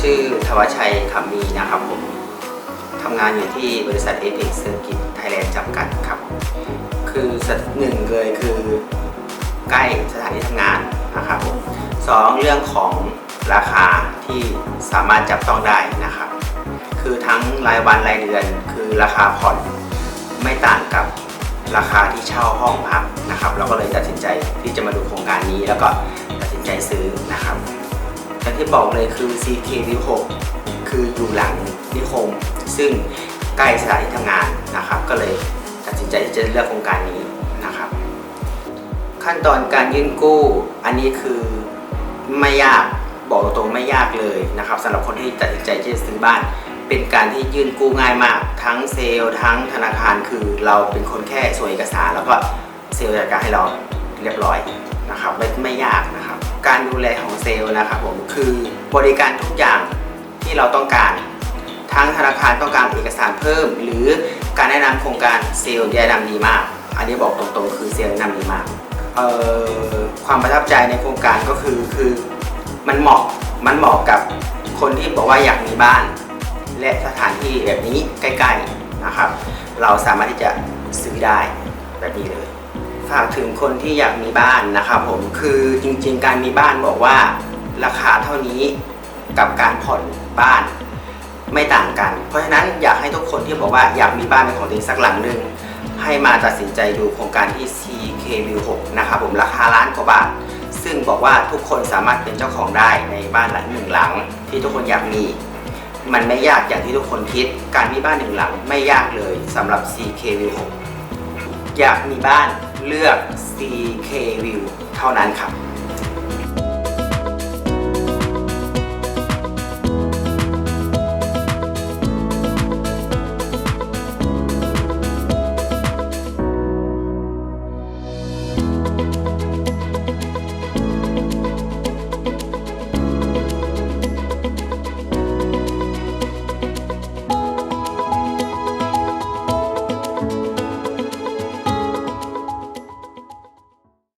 ชื่อธวชัยขำมีนะครับผมทำงานอยู่ที่บริษัทเอพิกเซอร์กิตไทยแลนด์จำกัดครับ คือสัดหนึ่งเลยคือใกล้สถานที่ทำงานนะครับผมสองเรื่องของราคาที่สามารถจับต้องได้นะครับ คือทั้งรายวันรายเดือนคือราคาผ่อนไม่ต่างกับราคาที่เช่าห้องพักนะครับ เราก็เลยตัดสินใจที่จะมาดูโครงการนี้แล้วก็ตัดสินใจซื้อนะครับ อย่างที่บอกเลยคือ CK View 6คืออยู่หลังนิคม ซึ่งใกล้สถานที่ทำงานนะครับ ก็เลยตัดสินใจที่จะเลือกโครงการนี้นะครับ ขั้นตอนการยื่นกู้ อันนี้คือไม่ยากบอกตรงๆไม่ยากเลยนะครับสำหรับคนที่ตัดสินใจที่จะซื้อบ้าน เป็นการที่ยื่นกู้ง่ายมาก ทั้งเซลล์ทั้งธนาคารคือเราเป็นคนแค่ส่งเอกสาร แล้วก็เซลล์จัดการให้เราเรียบร้อยนะครับไม่ไม่ยากนะครับ การดูแลของเซลล์นะครับผมคือบริการทุกอย่างที่เราต้องการ ทั้งธนาคารต้องการเอกสารเพิ่ม หรือการแนะนำโครงการเซลล์แนะนำดีมาก อันนี้บอกตรงๆ คือเซลล์แนะนำดีมากความประทับใจในโครงการก็คือคือมันเหมาะมันเหมาะกับคนที่บอกว่าอยากมีบ้าน และสถานที่แบบนี้ใกล้ๆนะครับ เราสามารถที่จะซื้อได้แบบนี้เลย ฝากถึงคนที่อยากมีบ้านนะครับผมคือจริงๆ การมีบ้านบอกว่าราคาเท่านี้กับการผ่อนบ้านไม่ต่างกัน เพราะฉะนั้นอยากให้ทุกคนที่บอกว่าอยากมีบ้านเป็นของตัวเองสักหลังหนึ่งให้มาตัดสินใจดูโครงการที่ CK View 6นะครับผมราคาล้านกว่าบาท ซึ่งบอกว่าทุกคนสามารถเป็นเจ้าของได้ในบ้านหลังหนึ่งหลัง ที่ทุกคนอยากมี มันไม่ยากอย่างที่ทุกคนคิด การมีบ้านหนึ่งหลังไม่ยากเลยสำหรับ CK View 6 อยากมีบ้านเลือก CK View เท่านั้นครับ